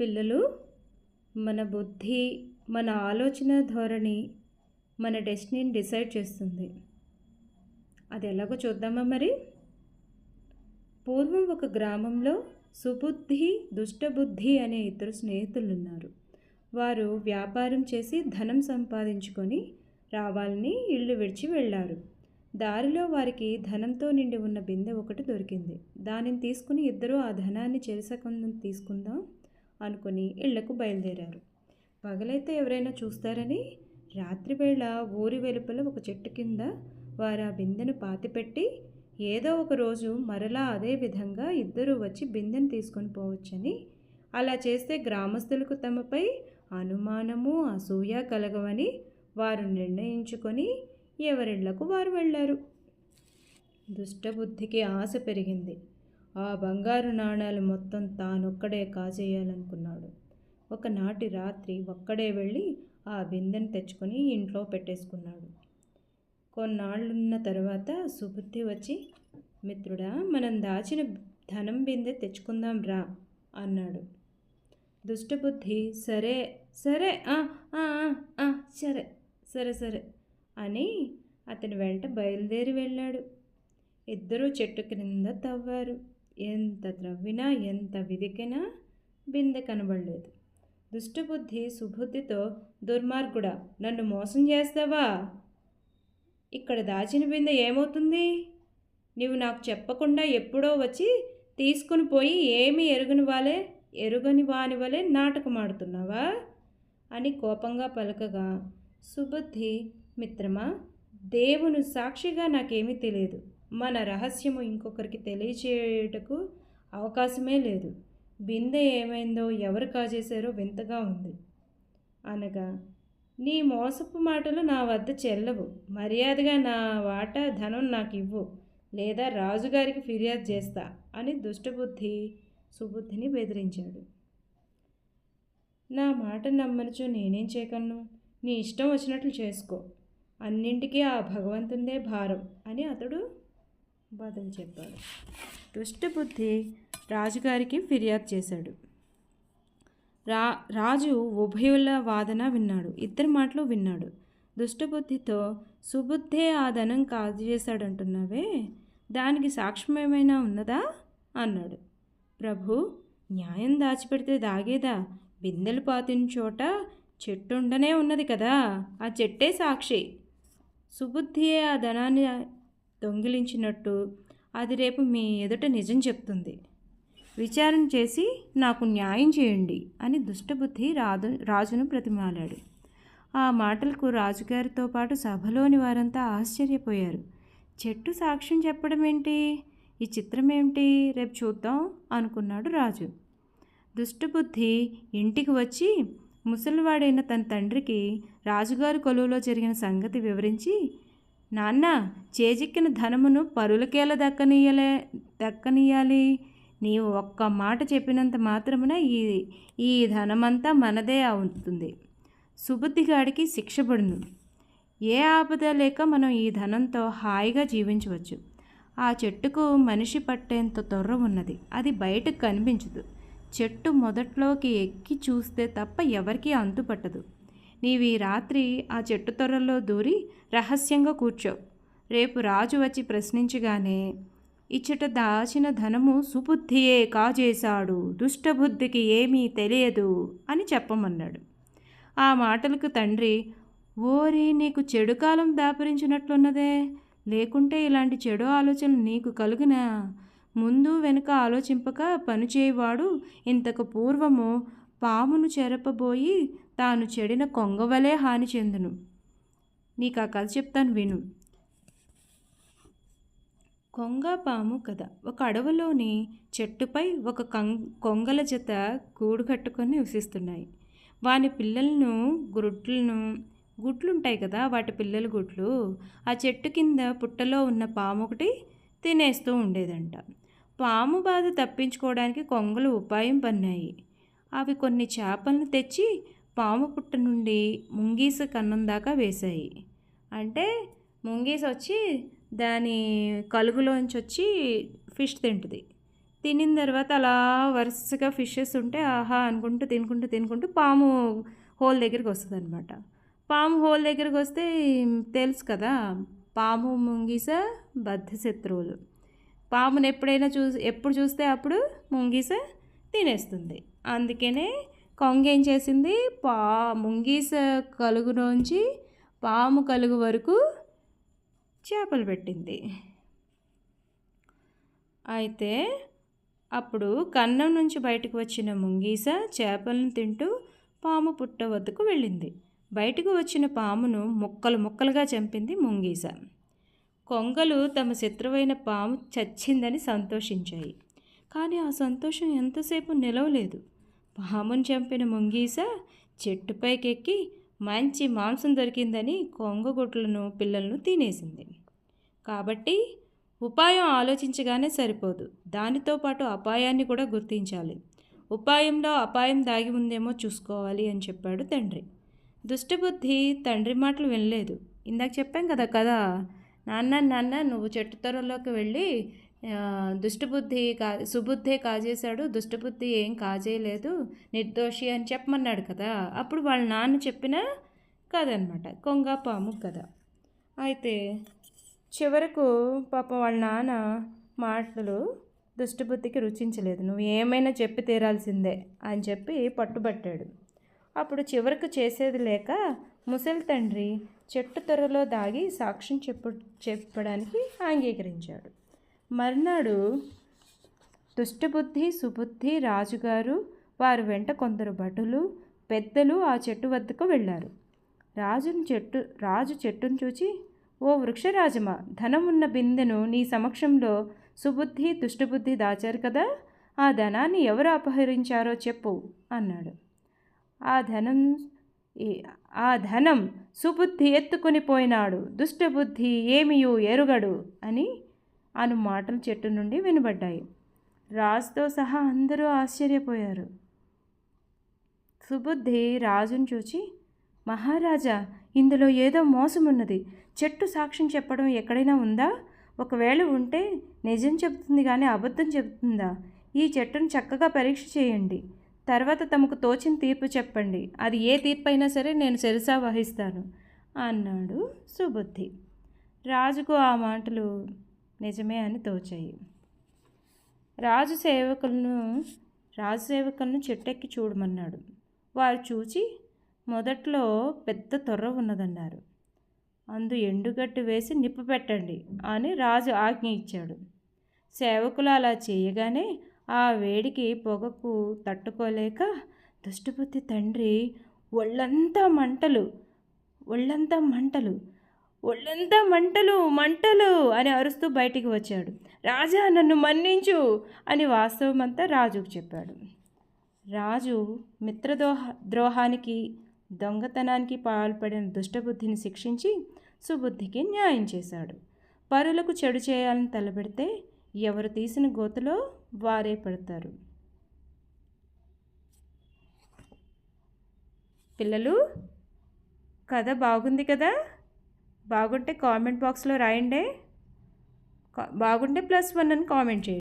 పిల్లలు మన బుద్ధి మన ఆలోచన ధోరణి మన డెస్టినీని డిసైడ్ చేస్తుంది. అది ఎలాగో చూద్దామా మరి? పూర్వం ఒక గ్రామంలో సుబుద్ధి దుష్టబుద్ధి అనే ఇద్దరు స్నేహితులు ఉన్నారు వారు వ్యాపారం చేసి ధనం సంపాదించుకొని రావాలని ఇల్లు విడిచి వెళ్ళారు. దారిలో వారికి ధనంతో నిండి ఉన్న బిందె ఒకటి దొరికింది. దానిని తీసుకుని ఇద్దరూ ఆ ధనాన్ని చెరసకొందని తీసుకుందాం అనుకుని ఇళ్ళకు బయలుదేరారు. పగలైతే ఎవరైనా చూస్తారని? రాత్రివేళ ఊరి వెలుపల ఒక చెట్టు కింద వారు ఆ బిందెను పాతిపెట్టి ఏదో ఒక రోజు మరలా అదే విధంగా ఇద్దరూ వచ్చి బిందెను తీసుకొని పోవచ్చని అలా చేస్తే గ్రామస్తులకు తమపై అనుమానము అసూయ కలగవని వారు నిర్ణయించుకొని ఎవరిళ్ళకు వారు వెళ్ళారు. దుష్టబుద్ధికి ఆశ పెరిగింది. ఆ బంగారు నాణాలు మొత్తం తానొక్కడే కాజేయాలనుకున్నాడు. ఒకనాటి రాత్రి ఒక్కడే వెళ్ళి ఆ బిందెను తెచ్చుకొని ఇంట్లో పెట్టేసుకున్నాడు. కొన్నాళ్ళున్న తర్వాత సుబుద్ధి వచ్చి మిత్రుడా మనం దాచిన ధనం బిందె తెచ్చుకుందాం రా అన్నాడు. దుష్టబుద్ధి సరే సరే సరే సరే సరే అని అతని వెంట బయలుదేరి వెళ్ళాడు. ఇద్దరూ చెట్టు క్రింద తవ్వారు. ఎంత త్రవ్వినా ఎంత వెదికినా బిందె కనబడలేదు. దుష్టబుద్ధి సుబుద్ధితో దుర్మార్గుడా నన్ను మోసం చేస్తావా? ఇక్కడ దాచిన బిందె ఏమవుతుంది? నీవు నాకు చెప్పకుండా ఎప్పుడో వచ్చి తీసుకుని పోయి ఏమీ ఎరుగని వాలే ఎరుగని వాని వలె నాటకమాడుతున్నావా అని కోపంగా పలకగా సుబుద్ధి మిత్రమా దేవుని సాక్షిగా నాకేమీ తెలియదు. మన రహస్యము ఇంకొకరికి తెలియచేయటకు అవకాశమే లేదు. బిందె ఏమైందో ఎవరు కాజేశారో వింతగా ఉంది. అనగా నీ మోసపు మాటలు నా వద్ద చెల్లవు. మర్యాదగా నా వాటా ధనం నాకు ఇవ్వు లేదా రాజుగారికి ఫిర్యాదు చేస్తా అని దుష్టబుద్ధి సుబుద్ధిని బెదిరించాడు. నా మాట నమ్మనుచు నేనేం చేయగలను? నీ ఇష్టం వచ్చినట్లు చేసుకో. అన్నింటికీ ఆ భగవంతుందే భారం అని అతడు బదులు చెప్పాడు దుష్టబుద్ధి రాజుగారికి ఫిర్యాదు చేశాడు. రా రాజు ఉభయుల వాదన విన్నాడు. ఇద్దరి మాటలు విన్నాడు. దుష్టబుద్ధితో సుబుద్ధే ఆ ధనం కాదు చేశాడంటున్నావే? దానికి సాక్ష్యం ఏమైనా ఉన్నదా? అన్నాడు. ప్రభు న్యాయం దాచిపెడితే దాగేదా? బిందెలు పాతిన చోట చెట్టు ఉండనే ఉన్నది కదా. ఆ చెట్టే సాక్షి. సుబుద్ధియే ఆ ధనాన్ని దొంగిలించినట్టు అది రేపు మీ ఎదుట నిజం చెప్తుంది. విచారణ చేసి నాకు న్యాయం చేయండి అని దుష్టబుద్ధి రాజు రాజును ప్రతిమాలాడు. ఆ మాటలకు రాజుగారితో పాటు సభలోని వారంతా ఆశ్చర్యపోయారు. చెట్టు సాక్ష్యం చెప్పడం ఏంటి ఈ చిత్రం ఏమిటి రేపు చూద్దాం అనుకున్నాడు రాజు. దుష్టబుద్ధి ఇంటికి వచ్చి ముసలివాడైన తన తండ్రికి రాజుగారి కొలువులో జరిగిన సంగతి వివరించి నాన్న చేజిక్కిన ధనమును పరులకేల దక్కనీయలే దక్కనీయాలి. నీవు ఒక్క మాట చెప్పినంత మాత్రమున ఈ ఈ ధనమంతా మనదే అవుతుంది. సుబుద్ధిగాడికి శిక్షపడును. ఏ ఆపద లేక మనం ఈ ధనంతో హాయిగా జీవించవచ్చు. ఆ చెట్టుకు మనిషి పట్టేంత తొర్ర ఉన్నది. అది బయటకు కనిపించదు. చెట్టు మొదట్లోకి ఎక్కి చూస్తే తప్ప ఎవరికీ అంతుపట్టదు. నీవి రాత్రి ఆ చెట్టు తొర్రలో దూరి రహస్యంగా కూర్చో. రేపు రాజు వచ్చి ప్రశ్నించగానే ఇచ్చట దాచిన ధనము సుబుద్ధియే కాజేశాడు దుష్టబుద్ధికి ఏమీ తెలియదు అని చెప్పమన్నాడు. ఆ మాటలకు తండ్రి ఓరి నీకు చెడు కాలం దాపరించినట్లున్నదే లేకుంటే ఇలాంటి చెడు ఆలోచనలు నీకు కలుగునా? ముందు వెనుక ఆలోచింపక పనిచేయవాడు ఇంతకు పూర్వము పామును చెరపబోయి తాను చెడిన కొంగవలే హాని చెందును. నీకు ఆ కథ చెప్తాను విను. కొంగ పాము కథ. ఒక అడవిలోని చెట్టుపై ఒక కం కొంగల జత గూడు కట్టుకొని నివసిస్తున్నాయి. వాని పిల్లలను గుడ్లను గుట్లుంటాయి కదా వాటి పిల్లల గుడ్లు ఆ చెట్టు కింద పుట్టలో ఉన్న పాము ఒకటి తినేస్తూ ఉండేదంట. పాము బాధ తప్పించుకోవడానికి కొంగలు ఉపాయం పన్నాయి. అవి కొన్ని చేపలను తెచ్చి పాము పుట్ట నుండి ముంగీస కన్నం దాకా వేశాయి. అంటే ముంగీస వచ్చి దాని కలుగులోంచి వచ్చి ఫిష్ తింటుంది. తినిన తర్వాత అలా వరుసగా ఫిషెస్ ఉంటే ఆహా అనుకుంటూ తినుకుంటూ తినుకుంటూ పాము హోల్ దగ్గరికి వస్తుంది అనమాట పాము హోల్ దగ్గరికి వస్తే తెలుసు కదా పాము ముంగీస బద్ధ శత్రువులు. పామును ఎప్పుడైనా చూసి ఎప్పుడు చూస్తే అప్పుడు ముంగీస తినేస్తుంది. అందుకనే కొంగ ఏం చేసింది? పా ముంగీస కలుగులోంచి పాము కలుగు వరకు చేపలు పెట్టింది. అయితే అప్పుడు కన్నం నుంచి బయటకు వచ్చిన ముంగీస చేపలను తింటూ పాము పుట్ట వద్దకు వెళ్ళింది. బయటకు వచ్చిన పామును ముక్కలు ముక్కలుగా చంపింది ముంగీస. కొంగలు తమ శత్రువైన పాము చచ్చిందని సంతోషించాయి. కానీ ఆ సంతోషం ఎంతసేపు నిలవలేదు. పామును చంపిన ముంగీస చెట్టుపైకెక్కి మంచి మాంసం దొరికిందని కొంగగుట్లను పిల్లలను తినేసింది. కాబట్టి ఉపాయం ఆలోచించగానే సరిపోదు. దానితో పాటు అపాయాన్ని కూడా గుర్తించాలి. ఉపాయంలో అపాయం దాగి ఉందేమో చూసుకోవాలి అని చెప్పాడు తండ్రి. దుష్టబుద్ధి తండ్రి మాటలు వినలేదు. ఇందాక చెప్పాం కదా కదా. నాన్న నాన్న నువ్వు చెట్టు త్వరలోకి వెళ్ళి దుష్టబుద్ధి కా సుబుద్ధే కాజేశాడు దుష్టబుద్ధి ఏం కాజేయలేదు నిర్దోషి అని చెప్పమన్నాడు కదా. అప్పుడు వాళ్ళ నాన్న చెప్పిన కథ అనమాట కొంగ పాము కథ. అయితే చివరకు పాపం వాళ్ళ నాన్న మాటలు దుష్టబుద్ధికి రుచించలేదు. నువ్వు ఏమైనా చెప్పి తీరాల్సిందే అని చెప్పి పట్టుబట్టాడు. అప్పుడు చివరకు చేసేది లేక ముసలి తండ్రి చెట్టు త్వరలో దాగి సాక్ష్యం చెప్పు చెప్పడానికి అంగీకరించాడు. మర్నాడు దుష్టబుద్ధి సుబుద్ధి రాజుగారు వారు వెంట కొందరు భటులు పెద్దలు ఆ చెట్టు వద్దకు వెళ్ళారు. రాజుని చెట్టు రాజు చెట్టును చూచి ఓ వృక్షరాజమా ధనమున్న బిందెను నీ సమక్షంలో సుబుద్ధి దుష్టబుద్ధి దాచారు కదా ఆ ధనాన్ని ఎవరు అపహరించారో చెప్పు అన్నాడు. ఆ ధనం ఆ ధనం సుబుద్ధి ఎత్తుకుని పోయినాడు. దుష్టబుద్ధి ఏమియూ ఎరుగడు అని అను మాటలు చెట్టు నుండి వినబడ్డాయి. రాజుతో సహా అందరూ ఆశ్చర్యపోయారు. సుబుద్ధి రాజును చూచి మహారాజా ఇందులో ఏదో మోసమున్నది. చెట్టు సాక్ష్యం చెప్పడం ఎక్కడైనా ఉందా? ఒకవేళ ఉంటే నిజం చెబుతుంది కానీ అబద్ధం చెబుతుందా? ఈ చెట్టును చక్కగా పరీక్ష చేయండి. తర్వాత తమకు తోచిన తీర్పు చెప్పండి. అది ఏ తీర్పు అయినా సరే నేను సెరసా వహిస్తాను అన్నాడు సుబుద్ధి. రాజుకు ఆ మాటలు నిజమే అని తోచాయి. రాజు సేవకులను రాజు సేవకులను చెట్టెక్కి చూడమన్నాడు. వారు చూచి మొదట్లో పెద్ద తొర్ర ఉన్నదన్నారు. అందు ఎండుగట్టు వేసి నిప్పు పెట్టండి అని రాజు ఆజ్ఞ ఇచ్చాడు. సేవకులు అలా చేయగానే ఆ వేడికి పొగకు తట్టుకోలేక దుష్టబుద్ధి తండ్రి ఒళ్ళంతా మంటలు ఒళ్ళంతా మంటలు ఒళ్ళంతా మంటలు మంటలు అని అరుస్తూ బయటికి వచ్చాడు. రాజా నన్ను మన్నించు అని వాస్తవమంతా రాజుకు చెప్పాడు. రాజు మిత్రదోహ ద్రోహానికి దొంగతనానికి పాల్పడిన దుష్టబుద్ధిని శిక్షించి సుబుద్ధికి న్యాయం చేశాడు. పరులకు చెడు చేయాలని తలపెడితే ఎవరు తీసిన గోతులో వారే పడతారు. పిల్లలు కథ బాగుంది కదా? బాగుంటే కామెంట్ బాక్స్లో రాయండి. బాగుంటే ప్లస్ వన్ అని కామెంట్ చేయండి.